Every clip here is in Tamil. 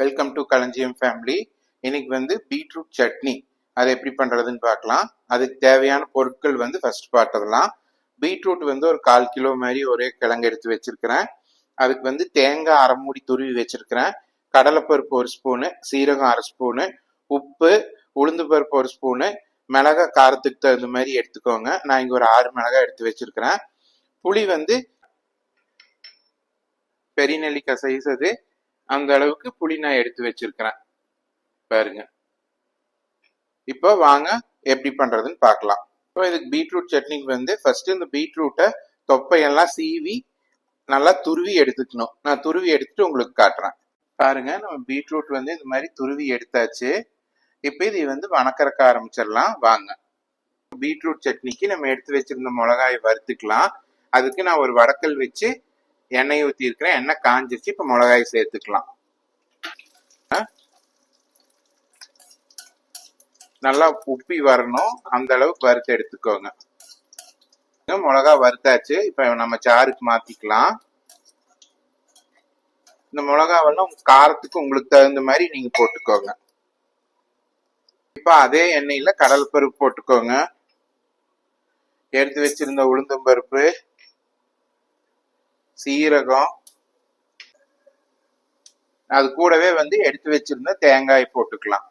வெல்கம் டு களஞ்சியம் ஃபேமிலி இன்னைக்கு வந்து பீட்ரூட் சட்னி. அதை எப்படி பண்ணுறதுன்னு பார்க்கலாம். அதுக்கு தேவையான பொருட்கள் வந்து ஃபர்ஸ்ட் பார்த்ததெல்லாம் பீட்ரூட் வந்து ஒரு கால் கிலோ மாதிரி ஒரே கிழங்கு எடுத்து வச்சிருக்கிறேன். அதுக்கு வந்து தேங்காய் அரை மூடி துருவி வச்சிருக்கிறேன். கடலைப்பருப்பு ஒரு ஸ்பூனு சீரகம் அரை ஸ்பூனு உப்பு உளுந்து பருப்பு ஒரு ஸ்பூனு மிளகா காரத்துக்கு தகுந்த மாதிரி எடுத்துக்கோங்க. நான் இங்கே ஒரு ஆறு மிளகாய் எடுத்து வச்சிருக்கிறேன். புளி வந்து பெரிய நெல்லிக்காய் சைஸ் அது. அந்த அளவுக்கு புளி நான் எடுத்து வச்சிருக்கிறேன். பாருங்க. இப்போ வாங்க எப்படி பண்றதுன்னு பார்க்கலாம். இப்போ இதுக்கு பீட்ரூட் சட்னிக்கு வந்து ஃபர்ஸ்ட் இந்த பீட்ரூட்டை தொப்பையெல்லாம் சீவி நல்லா துருவி எடுத்துக்கணும். நான் துருவி எடுத்துட்டு உங்களுக்கு காட்டுறேன். பாருங்க நம்ம பீட்ரூட் வந்து இந்த மாதிரி துருவி எடுத்தாச்சு. இப்போ இது வந்து வணக்கறக்க ஆரம்பிச்சிடலாம். வாங்க. பீட்ரூட் சட்னிக்கு நம்ம எடுத்து வச்சிருந்த மிளகாயை வறுத்துக்கலாம். அதுக்கு நான் ஒரு வடக்கல் வச்சு எண்ணெய் ஊற்றி இருக்கிறேன் எண்ணெய் காஞ்சிருச்சு. இப்போ மிளகாய் சேர்த்துக்கலாம். ஆ? நல்லா உப்பி வரணும். அந்த அளவுக்கு வறுத்து எடுத்துக்கோங்க. மிளகா வறுத்தாச்சு. இப்போ நம்ம சாருக்கு மாற்றிக்கலாம் இந்த மிளகாவெல்லாம் காரத்துக்கு உங்களுக்கு தகுந்த மாதிரி நீங்கள் போட்டுக்கோங்க. இப்போ அதே எண்ணெயில் கடல் பருப்பு போட்டுக்கோங்க. எடுத்து வச்சிருந்த உளுந்தம் பருப்பு சீரகம். அது கூடவே வந்து எடுத்து வச்சிருந்த தேங்காய் போட்டுக்கலாம்.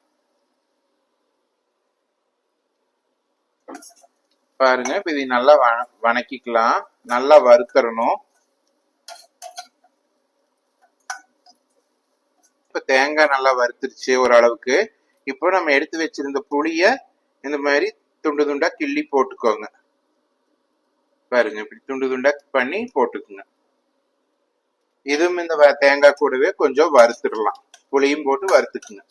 பாருங்க இப்ப இதை நல்லா வணக்கிக்கலாம். நல்லா வறுக்கறணும். இப்ப தேங்காய் நல்லா வறுத்துருச்சு ஓரளவுக்கு. இப்போ நம்ம எடுத்து வச்சிருந்த புளிய இந்த மாதிரி துண்டு துண்டா கிள்ளி போட்டுக்கோங்க. பாருங்க இப்படி துண்டு துண்டா பண்ணி போட்டுக்குங்க. இதுவும் இந்த வ- தேங்காய் கூடவே கொஞ்சம் வறுத்துடலாம். புளியும் போட்டு வறுத்துக்குங்க.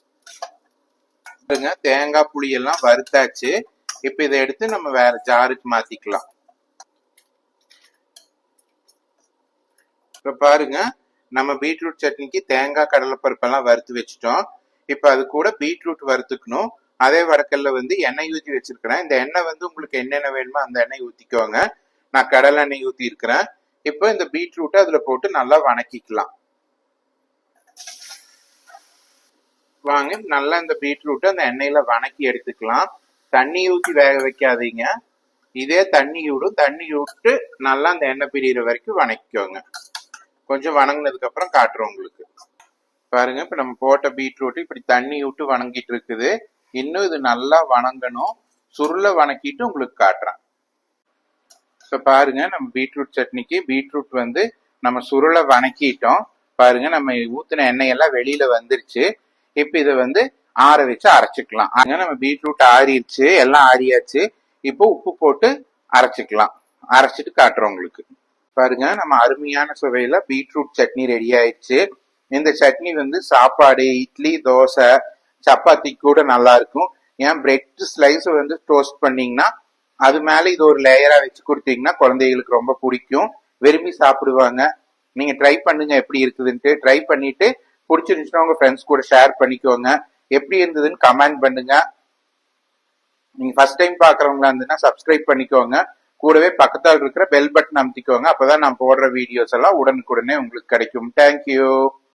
பாருங்க தேங்காய் புளியெல்லாம் வறுத்தாச்சு. இப்ப இதை எடுத்து நம்ம வேற ஜாருக்கு மாத்திக்கலாம். இப்போ பாருங்க நம்ம பீட்ரூட் சட்னிக்கு தேங்காய் கடலைப்பருப்பெல்லாம் வறுத்து வச்சுட்டோம். இப்ப அது கூட பீட்ரூட் வறுத்துக்கணும். அதே வடக்கல்ல வந்து எண்ணெய் ஊற்றி வச்சிருக்கிறேன். இந்த எண்ணெய் வந்து உங்களுக்கு என்னென்ன வேணுமோ அந்த எண்ணெய் ஊத்திக்கோங்க. நான் கடலை எண்ணெய் ஊற்றி இருக்கிறேன் இப்போ இந்த பீட்ரூட்டை அதில் போட்டு நல்லா வணக்கிக்கலாம். வாங்க நல்லா இந்த பீட்ரூட்டை அந்த எண்ணெயில் வணக்கி எடுத்துக்கலாம். தண்ணி ஊற்றி வேக வைக்காதீங்க. இதே தண்ணி விடும் தண்ணி விட்டு நல்லா அந்த எண்ணெய் பிரியிற வரைக்கும் வணக்கிக்கோங்க. கொஞ்சம் வணங்கினதுக்கப்புறம் காட்டுறோம் உங்களுக்கு. பாருங்க இப்போ நம்ம போட்ட பீட்ரூட் இப்படி தண்ணி விட்டு வணங்கிட்டு இருக்குது. இன்னும் இது நல்லா வணங்கணும். சுருளை வணக்கிட்டு உங்களுக்கு காட்டுறேன். ஸோ பாருங்க நம்ம பீட்ரூட் சட்னிக்கு பீட்ரூட் வந்து நம்ம சுருளை வணக்கிட்டோம். பாருங்க நம்ம ஊத்தின எண்ணெய் எல்லாம் வெளியில வந்துருச்சு. இப்ப இதை வந்து ஆற வச்சு அரைச்சிக்கலாம். அங்க நம்ம பீட்ரூட் ஆறிடுச்சு எல்லாம் ஆறியாச்சு. இப்போ உப்பு போட்டு அரைச்சிக்கலாம். அரைச்சிட்டு காட்டுறோம் உங்களுக்கு. பாருங்க நம்ம அருமையான சுவையில பீட்ரூட் சட்னி ரெடி ஆயிடுச்சு. இந்த சட்னி வந்து சாப்பாடு இட்லி தோசை சப்பாத்தி கூட நல்லா இருக்கும். ஏன் பிரெட் ஸ்லைஸ் வந்து டோஸ்ட் பண்ணீங்கன்னா அது மேல இது ஒரு லேயரா வச்சு கொடுத்தீங்கன்னா குழந்தைகளுக்கு ரொம்ப பிடிக்கும். விரும்பி சாப்பிடுவாங்க. நீங்க ட்ரை பண்ணுங்க எப்படி இருக்குதுன்ட்டு ட்ரை பண்ணிட்டு பிடிச்சிருந்துச்சுன்னா உங்க ஃப்ரெண்ட்ஸ் கூட ஷேர் பண்ணிக்கோங்க. எப்படி இருந்ததுன்னு கமெண்ட் பண்ணுங்க. நீங்க ஃபர்ஸ்ட் டைம் பாக்குறவங்களா இருந்ததுன்னா சப்ஸ்கிரைப் பண்ணிக்கோங்க. கூடவே பக்கத்தால் இருக்கிற பெல் பட்டன் அமுத்திக்கோங்க. அப்பதான் நான் போடுற வீடியோஸ் எல்லாம் உடனுக்குடனே உங்களுக்கு கிடைக்கும். தேங்க்யூ